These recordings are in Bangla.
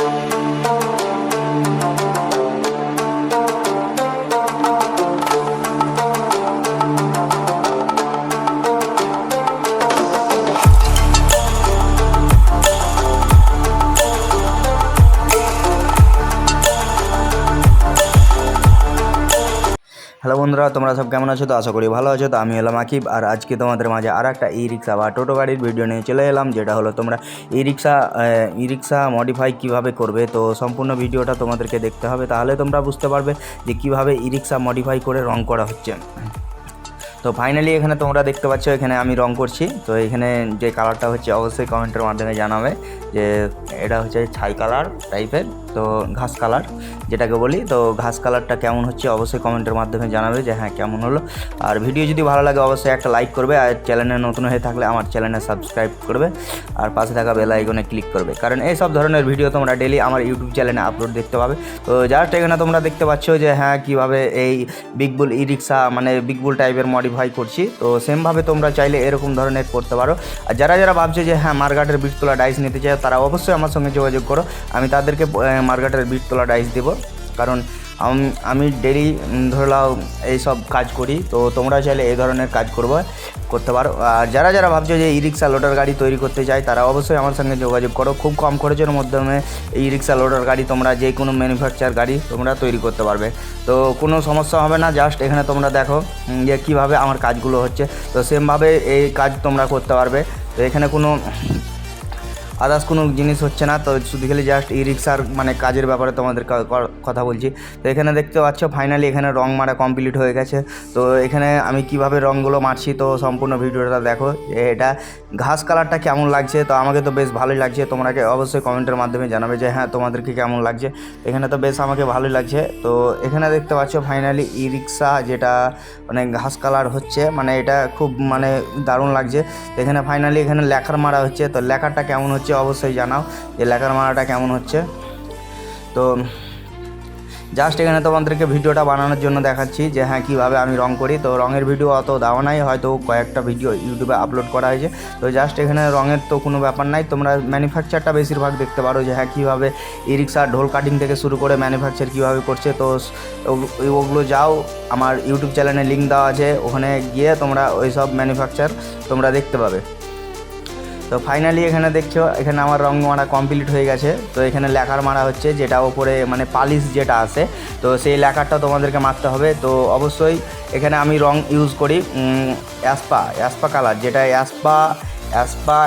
thank you বন্ধুরা তোমরা সব কেমন আছো? তো আশা করি ভালো আছো। তো আমি হলাম আকিব, আর আজকে তোমাদের মাঝে আর একটা ই রিক্সা বা টোটো গাড়ির ভিডিও নিয়ে চলে এলাম, যেটা হলো তোমরা ই রিক্সা ই রিক্সা মডিফাই কীভাবে করবে? তো সম্পূর্ণ ভিডিওটা তোমাদেরকে দেখতে হবে, তাহলে তোমরা বুঝতে পারবে যে কীভাবে ই রিক্সা মডিফাই করে রং করা হচ্ছে। তো ফাইনালি এখানে তোমরা দেখতে পাচ্ছ, এখানে আমি রং করছি। তো এখানে যে কালারটা হচ্ছে, অবশ্যই কমেন্টের মাধ্যমে জানাবে যে এটা হচ্ছে ছাই কালার টাইপের তো ঘাস কালার যেটাকে বলি। তো ঘাস কালারটা কেমন হচ্ছে, অবশ্যই কমেন্টের মাধ্যমে জানাবে যে হ্যাঁ কেমন হলো। আর ভিডিও যদি ভালো লাগে, অবশ্যই একটা লাইক করবে। আর চ্যানেলে নতুন হয়ে থাকলে আমার চ্যানেলে সাবস্ক্রাইব করবে। আর পাশে থাকা বেল আইকনে ক্লিক করবে। কারণ এই সব ধরনের ভিডিও তোমরা ডেলি আমার ইউটিউব চ্যানেলে আপলোড দেখতে পাবে। তো জাস্ট এখানে তোমরা দেখতে পাচ্ছ যে হ্যাঁ কীভাবে এই বিগ বুল ই রিক্সা মানে বিগ বুল টাইপের মডিফাই করছি। তো সেমভাবে তোমরা চাইলে এরকম ধরনের করতে পারো। আর যারা যারা ভাবছে যে হ্যাঁ মার্গাটের বিটতলা ডাইস নিতে চায় তারা অবশ্যই আমার সঙ্গে যোগাযোগ করো। আমি তাদেরকে মার্গাটের বিটতলা ডাইস দেবো। কারণ আম- আমি ডেলি ধরে নাও এইসব কাজ করি, তো তোমরা চাইলে এই ধরনের কাজ করব, করতে পারো। আর যারা যারা ভাবছ যে ই রিক্সা লোডার গাড়ি তৈরি করতে চায়, তারা অবশ্যই আমার সঙ্গে যোগাযোগ করো। খুব কম খরচের মাধ্যমে ই রিক্সা লোডার গাড়ি তোমরা যে কোনো ম্যানুফ্যাকচার গাড়ি তোমরা তৈরি করতে পারবে। তো কোনো সমস্যা হবে না জাস্ট এখানে তোমরা দেখো যে কীভাবে আমার কাজগুলো হচ্ছে। তো সেমভাবে এই কাজ তোমরা করতে পারবে। তো এখানে কোনো আদার্স কোনো জিনিস হচ্ছে না, তো শুধু খালি জাস্ট ই রিক্সার মানে কাজের ব্যাপারে তোমাদের কথা বলছি। তো এখানে দেখতে পাচ্ছ ফাইনালি এখানে রং মারা কমপ্লিট হয়ে গেছে। তো এখানে আমি কীভাবে রঙগুলো মারছি, তো সম্পূর্ণ ভিডিওটা দেখো। এটা ঘাস কালারটা কেমন লাগছে, তো আমাকে তো বেশ ভালোই লাগছে। তোমরাকে অবশ্যই কমেন্টের মাধ্যমে জানাবে যে হ্যাঁ তোমাদেরকে কেমন লাগছে। এখানে তো বেশ আমাকে ভালোই লাগছে। তো এখানে দেখতে পাচ্ছ ফাইনালি ই রিক্সা যেটা মানে ঘাস কালার হচ্ছে মানে এটা খুব মানে দারুণ লাগছে। এখানে ফাইনালি এখানে লেখার মারা হচ্ছে, তো লেখাটা কেমন হচ্ছে অবশ্যই জানাও যে লেখার মারাটা কেমন হচ্ছে। তো জাস্ট এখানে তোমাদেরকে ভিডিওটা বানানোর জন্য দেখাচ্ছি যে হ্যাঁ কীভাবে আমি রং করি। তো, রঙের ভিডিও অত দেওয়া নাই, হয়তো কয়েকটা ভিডিও ইউটিউবে আপলোড করা হয়েছে। তো জাস্ট এখানে রঙের তো কোনো ব্যাপার নাই। তোমরা ম্যানুফ্যাকচারটা বেশিরভাগ দেখতে পারো যে হ্যাঁ কীভাবে ই রিক্সা ঢোল কাটিং থেকে শুরু করে ম্যানুফ্যাকচার কীভাবে করছে। তো ওগুলো যাও, আমার ইউটিউব চ্যানেলে লিঙ্ক দেওয়া আছে। ওখানে গিয়ে তোমরা ওই সব ম্যানুফ্যাকচার তোমরা দেখতে পাবে। তো ফাইনালি এখানে দেখছ, এখানে আমার রং মারা কমপ্লিট হয়ে গেছে। তো এখানে লেখার মারা হচ্ছে যেটা ওপরে মানে পালিশ যেটা আছে। তো সেই লেখারটা তোমাদেরকে মারতে হবে। তো অবশ্যই এখানে আমি রং ইউজ করি অ্যাসপা অ্যাসপা কালার যেটা অ্যাসপা অ্যাসপা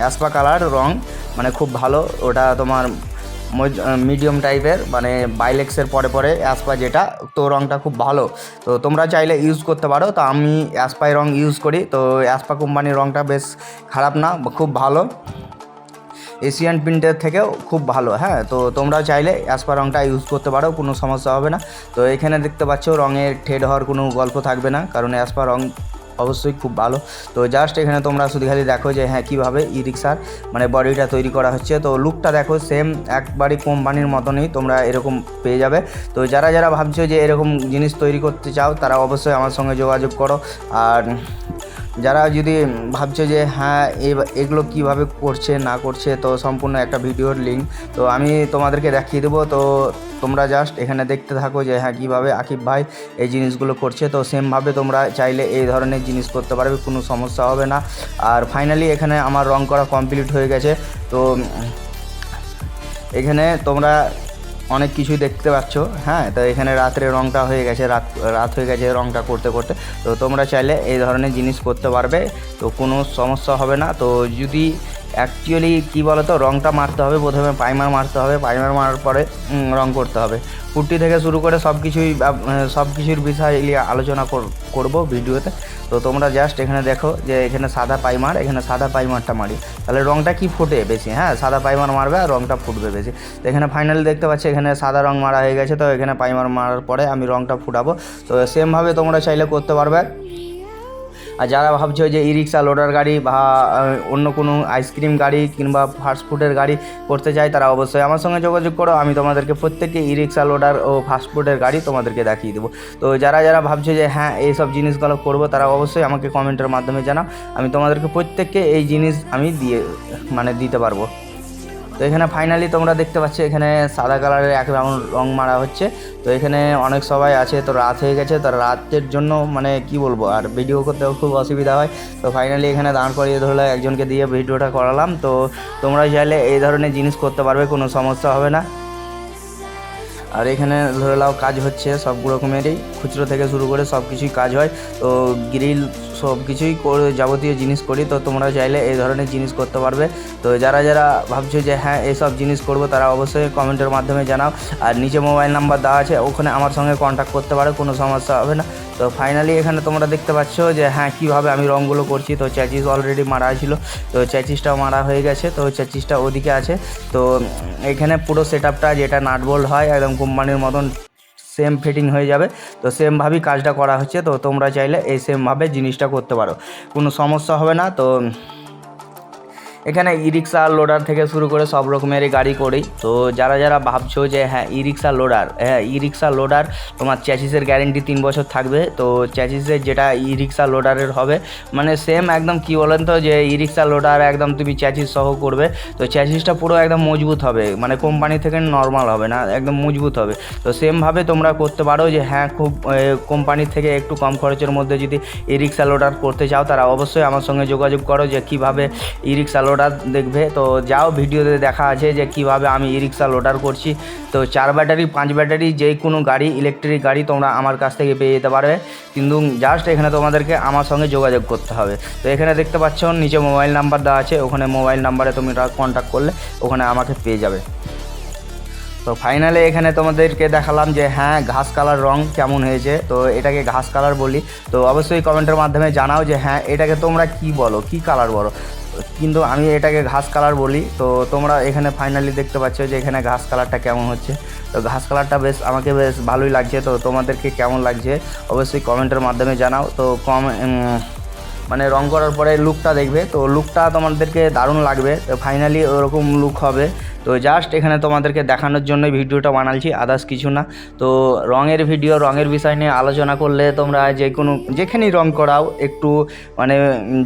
অ্যাসপা কালার রং মানে খুব ভালো। ওটা তোমার মিডিয়াম টাইপের মানে বাইলেক্সের পরে পরে অ্যাসপা যেটা, তো রঙটা খুব ভালো। তো তোমরা চাইলে ইউজ করতে পারো। তো আমি অ্যাসপাই রং ইউজ করি। তো অ্যাসপা কোম্পানির রঙটা বেশ খারাপ না খুব ভালো। এশিয়ান প্রিন্টের থেকেও খুব ভালো হ্যাঁ? তো তোমরা চাইলে অ্যাসপা রঙটা ইউজ করতে পারো, কোনো সমস্যা হবে না। তো এখানে দেখতে পাচ্ছ, রঙের ঠেড হওয়ার কোনো গল্প থাকবে না, কারণ অ্যাসপা রং অবশ্যই খুব ভালো। তো জাস্ট এখানে তোমরা শুধু খালি দেখো যে হ্যাঁ কীভাবে ই রিক্সার মানে বডিটা তৈরি করা হচ্ছে। তো লুকটা দেখো সেম একবারই কোম্পানির মতনই তোমরা এরকম পেয়ে যাবে। তো যারা যারা ভাবছ যে এরকম জিনিস তৈরি করতে চাও, তারা অবশ্যই আমার সঙ্গে যোগাযোগ করো। আর যারা যদি ভাবছে যে হ্যাঁ এগুলো কীভাবে করছে, না করছে, তো সম্পূর্ণ একটা ভিডিওর লিঙ্ক তো আমি তোমাদেরকে দেখিয়ে দেবো। তো তোমরা জাস্ট এখানে দেখতে থাকো যে হ্যাঁ কীভাবে আকিব ভাই এই জিনিসগুলো করছে। তো সেমভাবে তোমরা চাইলে এই ধরনের জিনিস করতে পারবে, কোনো সমস্যা হবে না। আর ফাইনালি এখানে আমার রং করা কমপ্লিট হয়ে গেছে। তো, এখানে তোমরা অনেক কিছুই দেখতে পাচ্ছ হ্যাঁ? তো এখানে রাত্রে রংটা হয়ে গেছে, রাত রাত হয়ে গেছে রংটা করতে করতে। তো তোমরা চাইলে এই ধরনের জিনিস করতে পারবে, তো কোনো সমস্যা হবে না। তো যদি অ্যাকচুয়ালি কী বলো তো রংটা মারতে হবে প্রথমে পাইমার মারতে হবে পাইমার মারার পরে উম, রং করতে হবে। পুট্টি থেকে শুরু করে সব কিছুই সব কিছুর বিষয় নিয়ে আলোচনা কর- করব ভিডিওতে। তো তোমরা জাস্ট এখানে দেখো যে এখানে সাদা পাইমার এখানে সাদা পাইমারটা মারি। তাহলে রংটা কি ফুটে বেশি হ্যাঁ? সাদা পাইমার মারবে আর রংটা ফুটবে বেশি। তো এখানে ফাইনালি দেখতে পাচ্ছি এখানে সাদা রং মারা হয়ে গেছে তো এখানে পাইমার মারার পরে আমি রংটা ফুটাবো। তো সেমভাবে তোমরা চাইলে করতে পারবে। আর যারা ভাবছে যে ই রিক্সা লোডার গাড়ি বা অন্য কোনো আইসক্রিম গাড়ি কিংবা ফাস্টফুডের গাড়ি করতে চায়, তারা অবশ্যই আমার সঙ্গে যোগাযোগ করো। আমি তোমাদেরকে প্রত্যেককে ই রিক্সা লোডার ও ফাস্টফুডের গাড়ি তোমাদেরকে দেখিয়ে দেবো। তো যারা যারা ভাবছে যে হ্যাঁ এইসব জিনিসগুলো করব, তারা অবশ্যই আমাকে কমেন্টের মাধ্যমে জানাও। আমি তোমাদেরকে প্রত্যেককে এই জিনিস আমি দিয়ে মানে দিতে পারব। তো এখানে ফাইনালি তোমরা দেখতে পাচ্ছ, এখানে সাদা কালারের এক রাউন্ড রং মারা হচ্ছে। তো এখানে অনেক সবাই আছে, তো রাত হয়ে গেছে, তো রাতের জন্য মানে কি বলব, আর ভিডিও করতেও খুব অসুবিধা হয়। তো ফাইনালি এখানে দাঁড় করিয়ে ধরলে একজনকে দিয়ে ভিডিওটা করালাম। তো তোমরা চাইলে এই ধরনের জিনিস করতে পারবে, কোনো সমস্যা হবে না। আর এখানে ধরে নাও কাজ হচ্ছে সব রকমেরই। খুচরো থেকে শুরু করে সব কিছুই কাজ হয়। তো গ্রিল সব কিছুই যাবতীয় জিনিস করি। তো তোমরা চাইলে এই ধরনের জিনিস করতে পারবে। তো যারা যারা ভাবছ যে হ্যাঁ এইসব জিনিস করব, তারা অবশ্যই কমেন্টের মাধ্যমে জানাও। আর নিচে মোবাইল নাম্বার দেওয়া আছে, ওখানে আমার সঙ্গে কন্ট্যাক্ট করতে পারো, কোনো সমস্যা হবে না। তো ফাইনালি এখানে তোমরা দেখতে পাচ্ছ যে হ্যাঁ কীভাবে আমি রঙগুলো করছি। তো চ্যাচিস অলরেডি মারা ছিল। তো চ্যাচিসটাও মারা হয়ে গেছে। তো চ্যাচিসটা ওদিকে আছে। তো এখানে পুরো সেট আপটা যেটা নাটবোল্ড হয়, একদম কোম্পানির মতন সেম ফিটিং হয়ে যাবে। তো সেমভাবেই কাজটা করা হচ্ছে। তো তোমরা চাইলে এই সেমভাবে জিনিসটা করতে পারো। কোনো সমস্যা হবে না। তো এখানে ই রিক্সা লোডার থেকে শুরু করে সব রকমেরই গাড়ি করি। তো যারা যারা ভাবছ যে হ্যাঁ ই রিক্সা লোডার হ্যাঁ ই রিক্সা লোডার তোমার চ্যাচিসের গ্যারেন্টি তিন বছর থাকবে। তো চ্যাচিসের যেটা ই রিক্সা লোডারের হবে মানে সেম একদম কি বলেন তো যে ই রিক্সা লোডার একদম তুমি চ্যাচিস সহ করবে। তো চ্যাচিসটা পুরো একদম মজবুত হবে মানে কোম্পানি থেকে নর্মাল হবে না, একদম মজবুত হবে। তো সেমভাবে তোমরা করতে পারো যে হ্যাঁ খুব কোম্পানি থেকে একটু কম খরচের মধ্যে যদি ই রিক্সা লোডার করতে চাও, তারা অবশ্যই আমার সঙ্গে যোগাযোগ করো যে, কীভাবে ই রিক্সা লোডার দেখবে। তো যাও ভিডিওতে দেখা আছে যে কীভাবে আমি ই রিক্সা লোডার করছি। তো চার ব্যাটারি পাঁচ ব্যাটারি যে কোনো গাড়ি ইলেকট্রিক গাড়ি তোমরা আমার কাছ থেকে পেয়ে যেতে পারবে। কিন্তু জাস্ট এখানে তোমাদেরকে আমার সঙ্গে যোগাযোগ করতে হবে। তো এখানে দেখতে পাচ্ছ, নিচে মোবাইল নাম্বার দেওয়া আছে। ওখানে মোবাইল নাম্বারে তুমি কন্ট্যাক্ট করলে, ওখানে আমাকে পেয়ে যাবে। তো ফাইনালে এখানে তোমাদেরকে দেখালাম যে হ্যাঁ ঘাস কালার রং কেমন হয়েছে। তো এটাকে ঘাস কালার বলি। তো অবশ্যই কমেন্টের মাধ্যমে জানাও যে হ্যাঁ এটাকে তোমরা কি বলো? কি কালার বলো? কিন্তু আমি এটাকে ঘাস কালার বলি। তো তোমরা এখানে ফাইনালি দেখতে পাচ্ছ যে এখানে ঘাস কালারটা কেমন হচ্ছে। তো ঘাস কালারটা বেশ, আমাকে বেশ ভালোই লাগছে। তো তোমাদেরকে কেমন লাগছে অবশ্যই কমেন্টের মাধ্যমে জানাও। তো কম মানে রং করার পরে লুকটা দেখবে। তো লুকটা তোমাদেরকে দারুণ লাগবে। তো ফাইনালি ওরকম লুক হবে। তো জাস্ট এখানে তোমাদেরকে দেখানোর জন্য ভিডিওটা বানালছি আদার্স কিছু না। তো রঙের ভিডিও রঙের বিষয় নিয়ে আলোচনা করলে তোমরা যে কোনো যেখানেই রং করাও, একটু মানে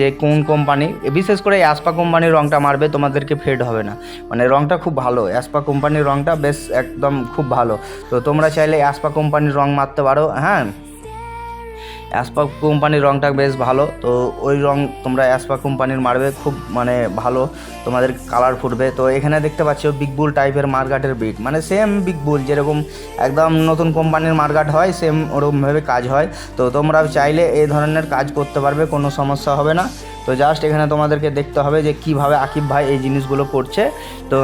যে কোন কোম্পানি বিশেষ করে অ্যাসপা কোম্পানির রংটা মারবে, তোমাদেরকে ফেড হবে না। মানে রংটা খুব ভালো অ্যাসপা কোম্পানির রংটা বেশ একদম খুব ভালো। তো তোমরা চাইলে অ্যাসপা কোম্পানির রং মারতে পারো হ্যাঁ? অ্যাসপা কোম্পানির রংটা বেশ ভালো, তো ওই রং তোমরা অ্যাসপা কোম্পানির মারবে, খুব মানে ভালো, তোমাদের কালার ফুটবে। তো এখানে দেখতে পাচ্ছ বিগ বুল টাইপের মার্গাটের বিট মানে সেম বিগ বুল যেরকম একদম নতুন কোম্পানির মার্গাট হয় সেম ওরকমভাবে কাজ হয়। তো তোমরা চাইলে এই ধরনের কাজ করতে পারবে, কোনো সমস্যা হবে না। তো জাস্ট এখানে তোমাদেরকে দেখতে হবে যে কীভাবে আকিব ভাই এই জিনিসগুলো করছে। তো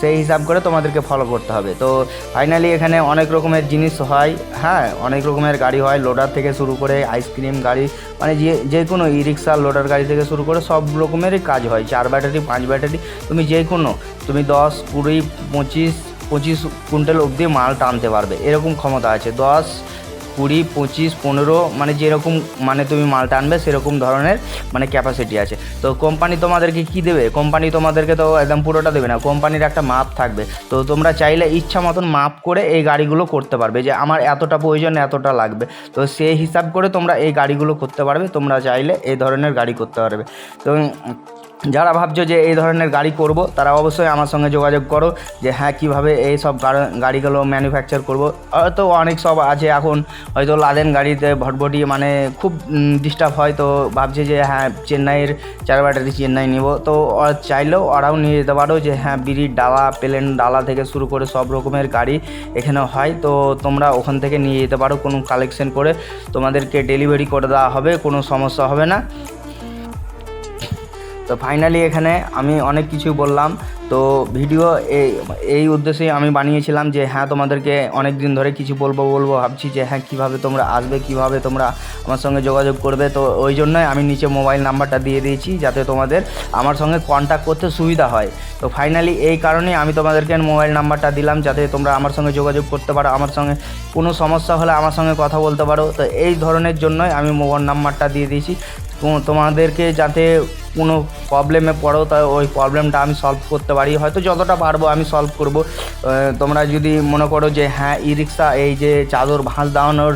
সেই হিসাব করে তোমাদেরকে ফলো করতে হবে। তো ফাইনালি এখানে অনেক রকমের জিনিস হয়। হ্যাঁ অনেক রকমের গাড়ি হয়। লোডার থেকে শুরু করে আইসক্রিম গাড়ি মানে যে যে কোনো ই রিক্সা লোডার গাড়ি থেকে শুরু করে সব রকমেরই কাজ হয়। চার ব্যাটারি পাঁচ ব্যাটারি তুমি যে কোনো, তুমি দশ, কুড়ি, পঁচিশ পঁচিশ কুইন্টাল অবধি মাল টানতে পারবে। এরকম ক্ষমতা আছে। দশ কুড়ি, পঁচিশ, পনেরো মানে যেরকম মানে তুমি মাল টানবে সেরকম ধরনের মানে ক্যাপাসিটি আছে। তো কোম্পানি তোমাদেরকে কি দেবে? কোম্পানি তোমাদেরকে তো একদম পুরোটা দেবে না। কোম্পানির একটা মাপ থাকবে। তো তোমরা চাইলে ইচ্ছা মতন মাপ করে এই গাড়িগুলো করতে পারবে যে আমার এতটা প্রয়োজন, এতটা লাগবে। তো সেই হিসাব করে তোমরা এই গাড়িগুলো করতে পারবে। তোমরা চাইলে এই ধরনের গাড়ি করতে পারবে। তো যারা ভাবছ যে এই ধরনের গাড়ি করব, তারা অবশ্যই আমার সঙ্গে যোগাযোগ করো যে হ্যাঁ কীভাবে এই সব গাড়িগুলো ম্যানুফ্যাকচার করব। হয়তো অনেক সব আছে এখন, হয়তো লাদেন গাড়িতে ভটভটি মানে খুব ডিস্টার্ব হয়, তো ভাবছে যে হ্যাঁ চেন্নাইয়ের চার ব্যাটারি চেন্নাই নিব। তো চাইলেও ওরাও নিয়ে যেতে পারো যে হ্যাঁ বিড়ির ডালা, প্লেন ডালা থেকে শুরু করে সব রকমের গাড়ি এখানে হয়। তো তোমরা ওখান থেকে নিয়ে যেতে পারো কোনো কালেকশন করে। তোমাদেরকে ডেলিভারি করে দেওয়া হবে, কোনো সমস্যা হবে না। তো ফাইনালি এখানে আমি অনেক কিছু বললাম। তো ভিডিও এই এই উদ্দেশ্যেই আমি বানিয়েছিলাম যে হ্যাঁ তোমাদেরকে অনেক দিন ধরে কিছু বলব বলব, ভাবছি যে হ্যাঁ কীভাবে তোমরা আসবে, কীভাবে তোমরা আমার সঙ্গে যোগাযোগ করবে। তো ওই জন্যই আমি নিচে মোবাইল নাম্বারটা দিয়ে দিয়েছি যাতে তোমাদের আমার সঙ্গে কন্ট্যাক্ট করতে সুবিধা হয়। তো ফাইনালি এই কারণেই আমি তোমাদেরকে মোবাইল নাম্বারটা দিলাম যাতে তোমরা আমার সঙ্গে যোগাযোগ করতে পারো, আমার সঙ্গে কোনো সমস্যা হলে আমার সঙ্গে কথা বলতে পারো। তো এই ধরনের জন্যই আমি মোবাইল নাম্বারটা দিয়ে দিয়েছি। তোমাদেরকে যাতে কোনো প্রবলেমে পড়ো, তা ওই প্রবলেমটা আমি সলভ করতে পারি। হয়তো যতটা পারব আমি সলভ করব। তোমরা যদি মনে করো যে হ্যাঁ ই রিক্সা এই যে চাদর ভাঁজ দাওয়ানোর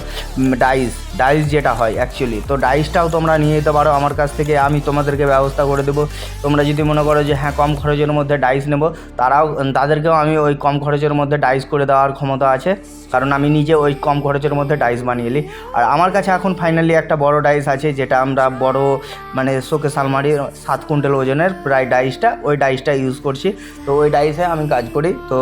ডাইস ডাইস যেটা হয় অ্যাকচুয়ালি তো ডাইসটাও তোমরা নিয়ে যেতে পারো আমার কাছ থেকে, আমি তোমাদেরকে ব্যবস্থা করে দেবো। তোমরা যদি মনে করো যে হ্যাঁ কম খরচের মধ্যে ডাইস নেব, তারাও তাদেরকেও আমি ওই কম খরচের মধ্যে ডাইস করে দেওয়ার ক্ষমতা আছে। কারণ আমি নিজে ওই কম খরচের মধ্যে ডাইস বানিয়ে নিই। আর আমার কাছে এখন ফাইনালি একটা বড় ডাইস আছে, যেটা আমরা বড় মানে শোকেস আলমারি সাত কুইন্টাল ওজনের প্রায় ডাইসটা, ওই ডাইসটা ইউজ করছি। তো ওই ডাইসে আমি কাজ করি। তো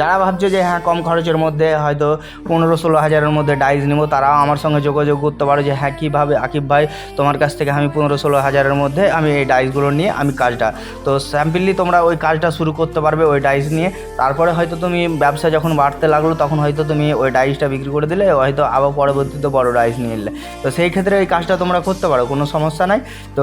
যারা ভাবছে যে হ্যাঁ কম খরচের মধ্যে হয়তো পনেরো ষোলো হাজারের মধ্যে ডাইস নেব, তারাও আমার সঙ্গে যোগাযোগ করতে পারো যে হ্যাঁ কীভাবে আকিব ভাই, তোমার কাছ থেকে আমি পনেরো ষোলো হাজারের মধ্যে আমি এই ডাইসগুলো নিয়ে আমি কাজটা, তো স্যাম্পলি তোমরা ওই কাজটা শুরু করতে পারবে ওই ডাইস নিয়ে। তারপরে হয়তো তুমি ব্যবসা যখন বাড়তে লাগল, তখন হয়তো তুমি ওই ডাইসটা বিক্রি করে দিলে, হয়তো আবার পরবর্তীতে বড় ডাইস নিয়ে এলে। তো সেই ক্ষেত্রে এই কাজটা তোমরা করতে পারো, কোনো সমস্যা নাই। তো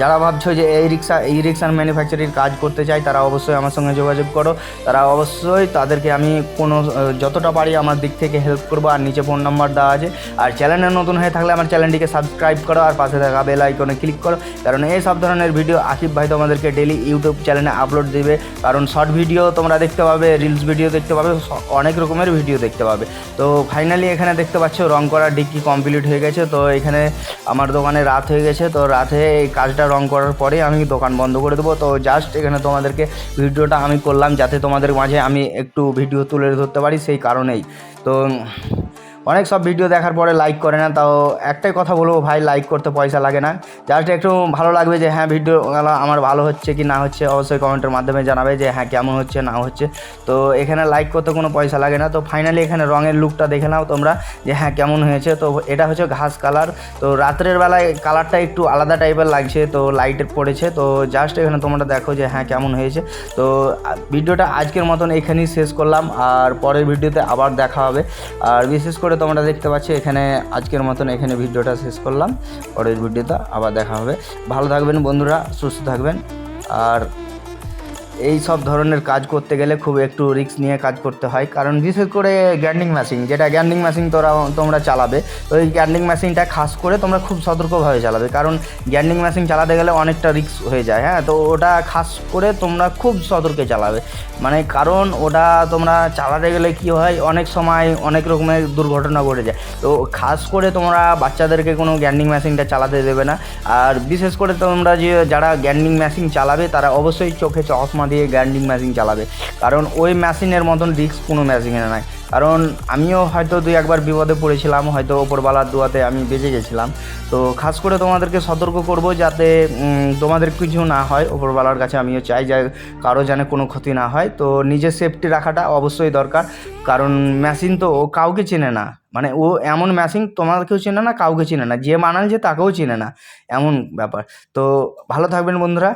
যারা ভাবছ যে এই রিক্সা, এই রিক্সার ম্যানুফ্যাকচারিং কাজ করতে চাই তারা অবশ্যই আমার সঙ্গে যোগাযোগ করো। তারা অবশ্যই তাদেরকে আমি কোনো, যতটা পারি আমার দিক থেকে হেল্প করব। আর নিচে ফোন নাম্বার দেওয়া আছে। আর চ্যানেলে নতুন হয়ে থাকলে আমার চ্যানেলটিকে সাবস্ক্রাইব করো। আর পাশে থাকা বেল আইকনে ক্লিক করো। কারণ এই সব ধরনের ভিডিও আকিব ভাই তোমাদেরকে ডেলি ইউটিউব চ্যানেলে আপলোড দেবে। কারণ শর্ট ভিডিও তোমরা দেখতে পাবে রিলস ভিডিও দেখতে পাবে অনেক রকমের ভিডিও দেখতে পাবে। তো ফাইনালি এখানে দেখতে পাচ্ছ রং করা ডিগ্রি কমপ্লিট হয়ে গেছে। তো এখানে আমার দোকানে রাত হয়ে গেছে। তো রাতে এই কাজটা রং করার পরে আমি দোকান বন্ধ করে দেবো। তো জাস্ট এখানে তোমাদেরকে ভিডিওটা আমি করলাম যাতে তোমাদের মাঝে আমি একটু ভিডিও তুলে ধরতে পারি সেই কারণেই। তো অনেক সব ভিডিও দেখার পরে লাইক করে না, তাও একটাই কথা বলব, ভাই লাইক করতে পয়সা লাগে না। জাস্ট একটু ভালো লাগবে যে হ্যাঁ ভিডিও আমার ভালো হচ্ছে কি না হচ্ছে, অবশ্যই কমেন্টের মাধ্যমে জানাবে যে হ্যাঁ কেমন হচ্ছে, না হচ্ছে। তো এখানে লাইক করতে কোনো পয়সা লাগে না। তো ফাইনালি এখানে রঙের লুকটা দেখে নাও তোমরা, যে হ্যাঁ কেমন হয়েছে। তো এটা হচ্ছে ঘাস কালার তো রাত্রের বেলায় কালারটা একটু আলাদা টাইপের লাগছে, তো লাইটের পড়েছে। তো জাস্ট এখানে তোমরা দেখো যে হ্যাঁ কেমন হয়েছে। তো ভিডিওটা আজকের মতন এখানেই শেষ করলাম। আর পরের ভিডিওতে আবার দেখা হবে। আর বিশেষ করে তোমরা দেখতে পাচ্ছ, এখানে আজকের মতন এখানে ভিডিওটা শেষ করলাম। পরের ভিডিওটা আবার দেখা হবে। ভালো থাকবেন বন্ধুরা, সুস্থ থাকবেন। আর এই সব ধরনের কাজ করতে গেলে খুব একটু রিস্ক নিয়ে কাজ করতে হয়। কারণ বিশেষ করে গ্যান্ডিং মেশিন যেটা গ্যান্ডিং মেশিন তোরা, তোমরা চালাবে এই গ্যান্ডিং মেশিনটা খাস করে তোমরা খুব সতর্কভাবে চালাবে। কারণ গ্যান্ডিং মেশিন চালাতে গেলে অনেকটা রিস্ক হয়ে যায় হ্যাঁ? তো ওটা খাস করে তোমরা খুব সতর্কে চালাবে। মানে কারণ ওটা তোমরা চালাতে গেলে কি হয়, অনেক সময় অনেক রকমের দুর্ঘটনা ঘটে যায়। তো খাস করে তোমরা বাচ্চাদেরকে কোনো গ্যান্ডিং মেশিনটা চালাতে দেবে না। আর বিশেষ করে তোমরা যে, যারা গ্যান্ডিং মেশিন চালাবে, তারা অবশ্যই চোখে চশমা দিয়ে গ্যান্ডিং মেশিন চালাবে। কারণ ওই মেশিনের মতন রিস্ক কোনো মেশিনে নাই। কারণ আমিও হয়তো দুই একবার বিপদে পড়েছিলাম, হয়তো ওপরবালার দুয়াতে আমি বেঁচে গেছিলাম। তো খাস করে তোমাদেরকে সতর্ক করব যাতে তোমাদের কিছু না হয় ওপরবালার কাছে আমিও চাই যে কারও যেন কোনো ক্ষতি না হয়। তো নিজের সেফটি রাখাটা অবশ্যই দরকার। কারণ মেশিন তো ও কাউকে চেনে না। মানে ও এমন মেশিন তোমাদেরকেও চেনে না, কাউকে চেনে না। যে বানাচ্ছে তাকেও চেনে না। এমন ব্যাপার। তো ভালো থাকবেন বন্ধুরা।